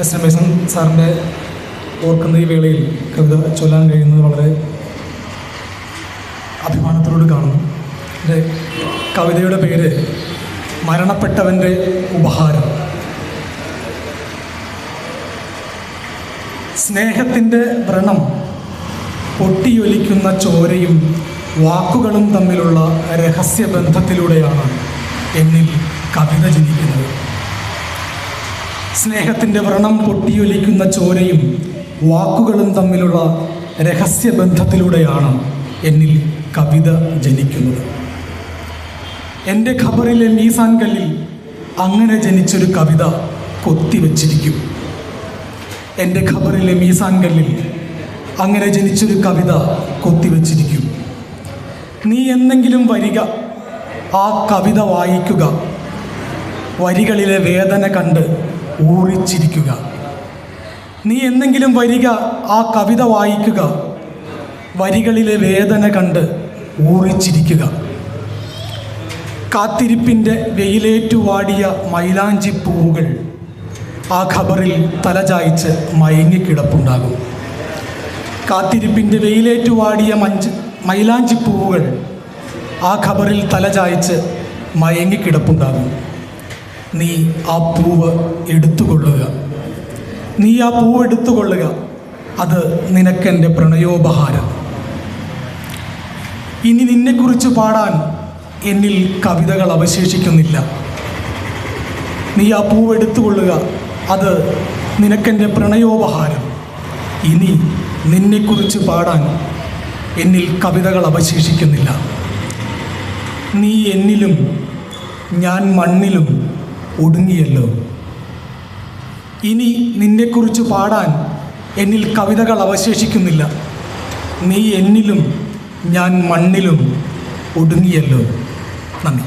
S Rameshan സാറിന്റെ ഓർക്കുന്ന ഈ വേളയിൽ കവിത ചൊല്ലാൻ കഴിയുന്നത് വളരെ അഭിമാനത്തോട് കാണുന്നു. എന്റെ കവിതയുടെ പേര് മരണപ്പെട്ടവന്റെ ഉപഹാരം. സ്നേഹത്തിന്റെ വ്രണം പൊട്ടിയൊലിക്കുന്ന ചോരയും വാക്കുകളും തമ്മിലുള്ള രഹസ്യബന്ധത്തിലൂടെയാണ് എന്നിൽ കവിത ജനിക്കുന്നത്. സ്നേഹത്തിന്റെ വ്രണം പൊട്ടിയൊലിക്കുന്ന ചോരയും വാക്കുകളും തമ്മിലുള്ള രഹസ്യബന്ധത്തിലൂടെയാണ് എന്നിൽ കവിത ജനിക്കുന്നത്. എന്റെ ഖബറിലെ മീസാൻ കല്ലിൽ അങ്ങനെ ജനിച്ചൊരു കവിത കൊത്തിവെച്ചിരിക്കും. എന്റെ ഖബറിലെ മീസാൻ കല്ലിൽ അങ്ങനെ ജനിച്ചൊരു കവിത കൊത്തിവെച്ചിരിക്കും. നീ എന്നെങ്കിലും വരിക ആ കവിത വായിക്കുക. വരികളിലെ വേദന കണ്ട് ഊറിച്ചിരിക്കുക. നീ എന്നെങ്കിലും വരിക ആ കവിത വായിക്കുക. വരികളിലെ വേദന കണ്ട് ഊറിച്ചിരിക്കുക. കാത്തിരിപ്പിന്റെ വെയിലേറ്റുവാടിയ മൈലാഞ്ചി പൂവുകൾ ആ ഖബറിൽ തലചായ്ച്ച് മയങ്ങിക്കിടപ്പുണ്ടാകും. കാത്തിരിപ്പിന്റെ വെയിലേറ്റുവാടിയ മഞ്ച് മൈലാഞ്ചി പൂവുകൾ ആ ഖബറിൽ തലചായ്ച്ച് മയങ്ങിക്കിടപ്പുണ്ടാകും. നീ ആ പൂവ് എടുത്തുകൊള്ളുക. നീ ആ പൂവ് എടുത്തുകൊള്ളുക. അത് നിനക്കെന്റെ പ്രണയോപഹാരം. ഇനി നിന്നെക്കുറിച്ച് പാടാൻ എന്നിൽ കവിതകൾ അവശേഷിക്കുന്നില്ല. നീ ആ പൂവ് എടുത്തുകൊള്ളുക. അത് നിനക്കെന്റെ പ്രണയോപഹാരം. ഇനി നിന്നെക്കുറിച്ച് പാടാൻ എന്നിൽ കവിതകൾ അവശേഷിക്കുന്നില്ല. നീ എന്നിലും ഞാൻ മണ്ണിലും ഒടുങ്ങിയല്ലോ. ഇനി നിന്നെക്കുറിച്ച് പാടാൻ എന്നിൽ കവിതകൾ അവശേഷിക്കുന്നില്ല. നീ എന്നിലും ഞാൻ മണ്ണിലും ഒടുങ്ങിയല്ലോ. നന്ദി.